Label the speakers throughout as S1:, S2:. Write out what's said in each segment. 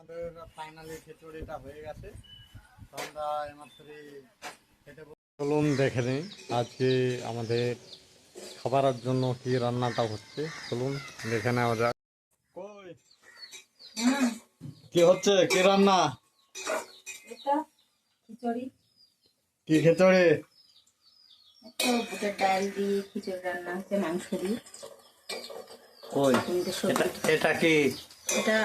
S1: আমাদের ফাইনালি খিচুড়িটা হয়ে গেছে। তো আমরা এইমাত্রই খেতে চলুন দেখে নিই আজকে আমাদের খাবারের জন্য কি রান্নাটা হচ্ছে। চলুন দেখে নেওয়া যাক। কি হচ্ছে? কি রান্না? কি খিচুড়ি?
S2: ডাল দিয়ে খিচুড়ি রান্না হচ্ছে মাংস দিয়ে।
S1: কই?
S2: তিনটে
S1: এটা
S2: সবজি
S1: এটা কি?
S2: এটা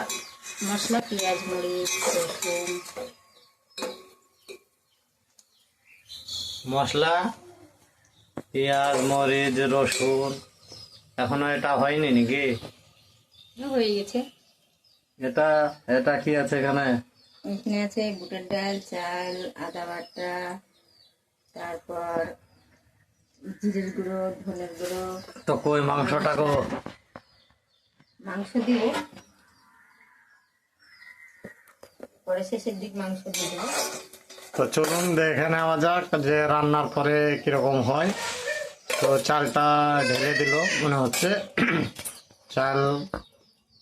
S2: মশলা পেঁয়াজ মরিচ রসুন।
S1: মশলা পেঁয়াজ মরিচ রসুন। এখনও এটা হয়নি নাকি?
S2: হয়ে গেছে।
S1: এটা এটা কি আছে এখানে?
S2: এখানে আছে বুটের ডাল চাল আদা বাটা তারপর জিরের গুঁড়ো ধনের গুঁড়ো।
S1: তো কই মাংসটা কো
S2: মাংস দিব। পরে শেষের দিক মাংস দিয়ে দেবো।
S1: তো চলুন দেখে নেওয়া যাক যে রান্নার পরে কীরকম হয়। তো চালটা ঢেলে দিল মনে হচ্ছে। চাল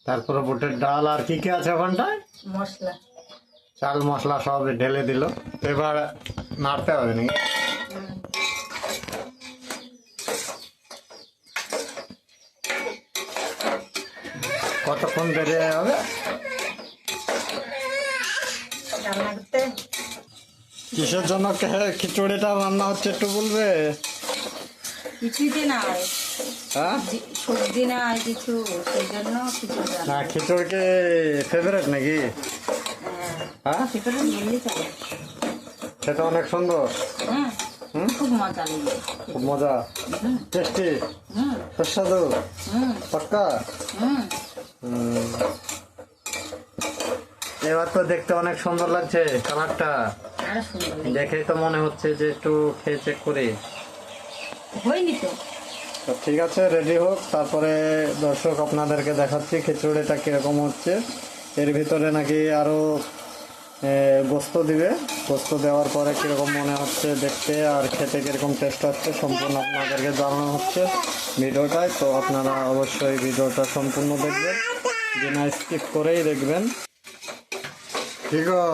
S1: তারপরে বুটের ডাল আর কি কি আছে ওখানটায়?
S2: মশলা।
S1: চাল মশলা সব ঢেলে দিল। এবার নাড়তে হবে নাকি? কতক্ষণ দেরি হবে
S2: রান্না করতে
S1: কিসের জন্য খিচুড়িটা রান্না হচ্ছে একটু বলবে?
S2: কিছুতে নাই
S1: হ্যাঁ।
S2: সবজি কিছু সেই জন্য
S1: না খিচুড়ি কি ফেভারেট নাকি? হ্যাঁ
S2: সেটা চলে।
S1: সেটা অনেক সুন্দর।
S2: হ্যাঁ খুব মজা লাগে।
S1: খুব মজা। টেস্টি। সুস্বাদু। পাক্কা?
S2: হুম।
S1: এবার তো দেখতে অনেক সুন্দর লাগছে কালারটা। দেখেই তো মনে হচ্ছে যে একটু খেয়ে চেক করি।
S2: হয়নি তো।
S1: তো ঠিক আছে রেডি হোক। তারপরে দর্শক আপনাদেরকে দেখাচ্ছি খিচুড়িটা কীরকম হচ্ছে। এর ভিতরে নাকি আরও এ, গোস্ত দিবে। গোস্ত দেওয়ার পরে কীরকম মনে হচ্ছে দেখতে আর খেতে কীরকম টেস্ট হচ্ছে সম্পূর্ণ আপনাদেরকে জানানো হচ্ছে ভিডিওটায়। তো আপনারা অবশ্যই ভিডিওটা সম্পূর্ণ দেখবেন। বিনা স্কিপ করেই দেখবেন। কি গো?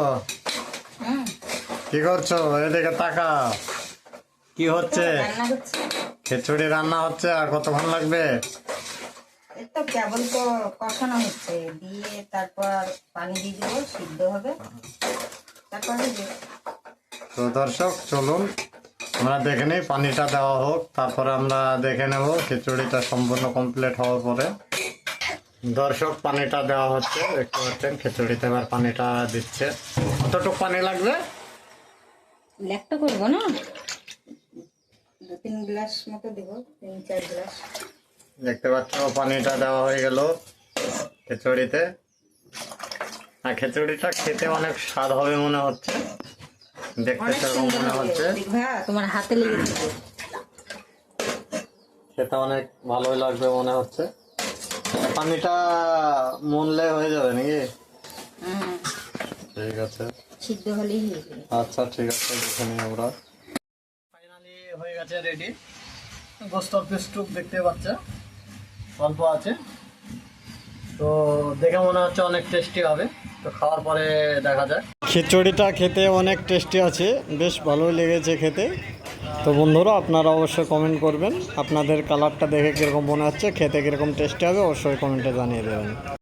S1: কি করছ? এদিকে তাকা কি হচ্ছে? খিচুড়ি রান্না হচ্ছে আর কতক্ষণ লাগবে?
S2: এই তো কেবল তো কষানো হচ্ছে। দিয়ে তারপর পানি দিয়ে দেবো সিদ্ধ হবে। তারপরে
S1: তো দর্শক চলুন। আমরা দেখে নিই পানিটা দেওয়া হোক তারপরে আমরা দেখে নেব খিচুড়িটা সম্পূর্ণ কমপ্লিট হওয়ার পরে। দর্শক পানিটা দেওয়া হচ্ছে। দেখতে পাচ্ছেন খিচুড়িতে এবার পানিটা দিচ্ছে। কতটুকু পানি লাগবে?
S2: লেকটা করব না? দু তিন গ্লাস মতো দেবো তিন চার গ্লাস।
S1: দেখতে পাচ্ছ পানিটা দেওয়া হয়ে গেল খিচুড়িতে। আর খিচুড়িটা খেতে অনেক স্বাদ হবে মনে হচ্ছে। দেখতে সেরকম মনে হচ্ছে।
S2: তোমার হাতে লেগে
S1: খেতে অনেক ভালোই লাগবে মনে হচ্ছে। পানিটা মনলে হয়ে যাবে নাকি? ঠিক আছে।
S2: সিদ্ধ হলেই হয়ে যাবে।
S1: আচ্ছা ঠিক আছে দেখে নিই আমরা। ফাইনালি হয়ে গেছে রেডি গোস্ত পিস টুক দেখতে পাচ্ছে। অল্প আছে। তো দেখে মনে হচ্ছে অনেক টেস্টি হবে। তো খাওয়ার পরে দেখা যায় খিচুড়িটা খেতে অনেক টেস্টি আছে। বেশ ভালোই লেগেছে খেতে। তো বন্ধুরা, আপনারা অবশ্যই কমেন্ট করবেন। আপনাদের কালারটা দেখে কীরকম মনে হচ্ছে, খেতে কীরকম টেস্টি হবে, অবশ্যই কমেন্টে জানিয়ে দেবেন।